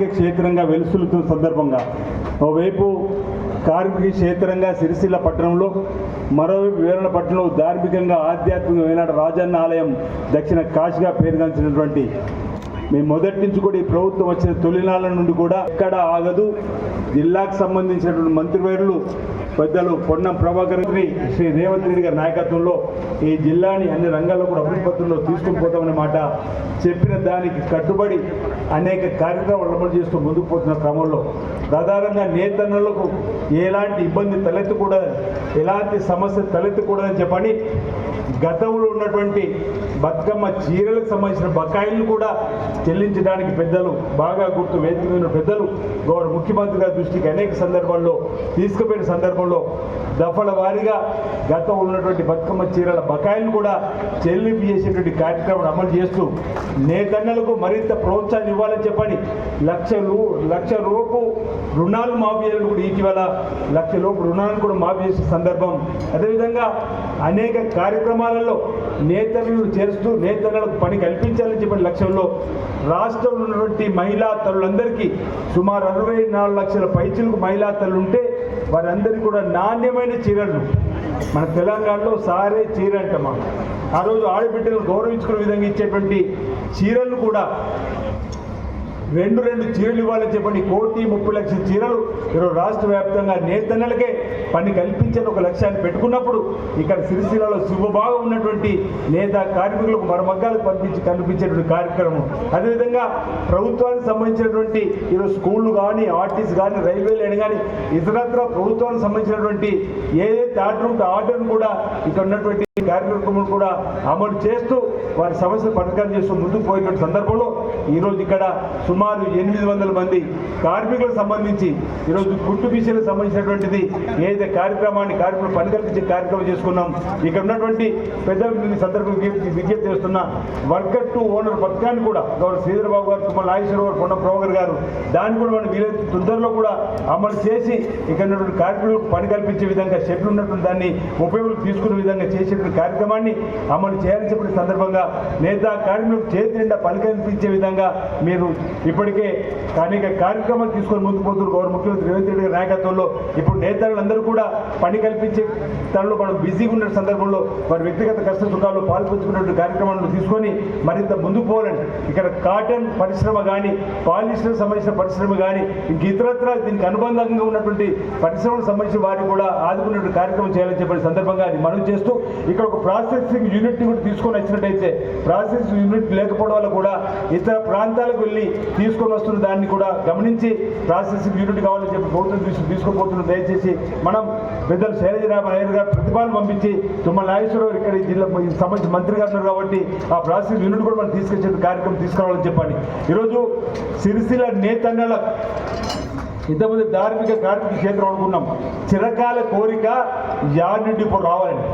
కార్మిక క్షేత్రంగా వెలుసులుతున్న సందర్భంగా ఓవైపు కార్మిక క్షేత్రంగా సిరిసిల్ల పట్టణంలో మరోవైపు వీరణ పట్టణంలో ధార్మికంగా ఆధ్యాత్మిక ఆధ్యాత్మికమైన రాజన్న ఆలయం దక్షిణ కాశీగా పేరుగాంచినటువంటి మేము మొదటి నుంచి కూడా ఈ ప్రభుత్వం వచ్చిన తొలినాళ్ళ నుండి కూడా ఎక్కడ ఆగదు. జిల్లాకు సంబంధించినటువంటి మంత్రివర్యులు పెద్దలు పొన్నం ప్రభాకర్ శ్రీ రేవంత్ రెడ్డి గారి నాయకత్వంలో ఈ జిల్లాని అన్ని రంగాల్లో కూడా అభివృద్ధిలో తీసుకుని పోతామనే మాట చెప్పిన దానికి కట్టుబడి అనేక కార్యక్రమాలు అమలు చేస్తూ ముందుకు పోతున్న క్రమంలో ప్రధానంగా నేతన్నలకు ఎలాంటి ఇబ్బంది తలెత్తకూడదని ఎలాంటి సమస్య తలెత్తకూడదని చెప్పని గతంలో ఉన్నటువంటి బతుకమ్మ చీరలకు సంబంధించిన బకాయిలను కూడా చెల్లించడానికి పెద్దలు బాగా గుర్తు వేదిక పెద్దలు గౌరవ ముఖ్యమంత్రి గారి దృష్టికి అనేక సందర్భాల్లో తీసుకుపోయిన సందర్భంలో దఫల వారీగా గతంలో ఉన్నటువంటి బతుకమ్మ చీరల బకాయిలను కూడా చెల్లింపు చేసేటువంటి కార్యక్రమం అమలు చేస్తూ నేతన్నలకు మరింత ప్రోత్సాహం ఇవ్వాలని చెప్పని లక్ష లక్ష రూపు రుణాలు మాఫీ చేయాలని కూడా ఇటీవల లక్ష లోపు రుణాలను కూడా మాఫీ చేసే సందర్భం. అదేవిధంగా అనేక కార్యక్రమాలలో నేతలను చేరుస్తూ నేతలకు పని కల్పించాలని చెప్పిన లక్ష్యంలో రాష్ట్రంలో ఉన్నటువంటి మహిళా తల్లులందరికీ సుమారు అరవై నాలుగు లక్షల పైచులకు మహిళా తల్లుంటే వారందరికీ కూడా నాణ్యమైన చీరలు. మన తెలంగాణలో సారే చీర అంటమా ఆ రోజు ఆడబిడ్డలు గౌరవించుకునే విధంగా ఇచ్చేటువంటి చీరలు కూడా రెండు రెండు చీరలు ఇవ్వాలని చెప్పండి కోటి ముప్పై లక్షల చీరలు ఈరోజు రాష్ట్ర వ్యాప్తంగా నేతన్నలకే పని కల్పించని ఒక లక్ష్యాన్ని పెట్టుకున్నప్పుడు ఇక్కడ సిరిసిల్లలో శుభభాగం ఉన్నటువంటి లేదా కార్మికులకు మరమగ్గాలకు పంపించి కనిపించేటువంటి కార్యక్రమం. అదేవిధంగా ప్రభుత్వానికి సంబంధించినటువంటి ఈరోజు స్కూళ్ళు కానీ ఆర్టీస్ కానీ రైల్వే లైన్ కానీ ఇతరత్ర ప్రభుత్వానికి సంబంధించినటువంటి ఏదైతే ఆర్డర్ ఉంటే ఆర్డర్ను కూడా ఇక్కడ ఉన్నటువంటి కార్యక్రమం కూడా అమలు చేస్తూ వారి సమస్యలు పరిష్కారం చేస్తూ ముందుకు పోయినటువంటి సందర్భంలో ఈరోజు ఇక్కడ సుమారు ఎనిమిది వందల మంది కార్మికులకు సంబంధించి ఈరోజు గుట్టు బీసీలకు సంబంధించినటువంటిది ఏదైతే కార్యక్రమాన్ని కార్మికులు పని కల్పించే కార్యక్రమం చేసుకున్నాం. ఇక్కడ ఉన్నటువంటి పెద్దలకు సందర్భం విజ్ఞప్తి చేస్తున్న వర్కర్ టు ఓనర్ పథకాన్ని కూడా గౌరవ శ్రీధరబాబు గారు తుమ్మల నాగేశ్వర గారు కొండ ప్రభాకర్ గారు దాన్ని కూడా మనం వీలైతే తొందరలో కూడా అమలు చేసి ఇక్కడ ఉన్నటువంటి కార్మికులకు పని కల్పించే విధంగా షెడ్లు ఉన్నటువంటి దాన్ని ఉపయోగం తీసుకునే విధంగా చేసేటువంటి కార్యక్రమాన్ని అమలు చేయాలని చెప్పిన సందర్భంగా నేత కార్మికులకు చేతి నిండా పని కల్పించే విధంగా మీరు ఇప్పటికే అనేక కార్యక్రమాలు తీసుకొని ముందుకు పోతున్నారు. గౌరవ ముఖ్యమంత్రి రేవంత్ రెడ్డి గారి నాయకత్వంలో ఇప్పుడు నేతలందరూ కూడా పని కల్పించే తనలో మనం బిజీగా ఉన్న సందర్భంలో వారి వ్యక్తిగత కష్ట సుఖాల్లో పాల్పంచుకున్నటువంటి కార్యక్రమాలను తీసుకొని మరింత ముందుకు పోవాలండి ఇక్కడ కాటన్ పరిశ్రమ కానీ పాలిస్టర్ సంబంధించిన పరిశ్రమ కానీ ఇంక ఇతరత్ర దీనికి అనుబంధంగా ఉన్నటువంటి పరిశ్రమలకు సంబంధించిన వారిని కూడా ఆదుకున్నటువంటి కార్యక్రమం చేయాలని చెప్పిన సందర్భంగా అది మనం చేస్తూ ఇక్కడ ఒక ప్రాసెసింగ్ యూనిట్ కూడా తీసుకొని వచ్చినట్టయితే ప్రాసెసింగ్ యూనిట్ లేకపోవడం వల్ల కూడా ఇతర ప్రాంతాలకు వెళ్ళి తీసుకొని వస్తున్న దాన్ని కూడా గమనించి ప్రాసెసింగ్ యూనిట్ కావాలని చెప్పి ప్రభుత్వం తీసుకు తీసుకోబోతున్న దయచేసి మనం పెద్దలు శైలజ రామారాయణ గారు ప్రతిపాదన పంపించి తుమ్మల నాగేశ్వరరావు ఇక్కడ ఈ జిల్లా సంబంధించిన మంత్రి గారు ఉన్నారు కాబట్టి ఆ ప్రాసెసింగ్ యూనిట్ కూడా మనం తీసుకొచ్చే కార్యక్రమం తీసుకురావాలని చెప్పండి ఈరోజు సిరిసిల్ల నేతన్నల ఇంతమంది ధార్మిక కార్మిక క్షేత్రం అనుకున్నాం. చిరకాల కోరిక యాడ్ నుండి ఇప్పుడు రావాలండి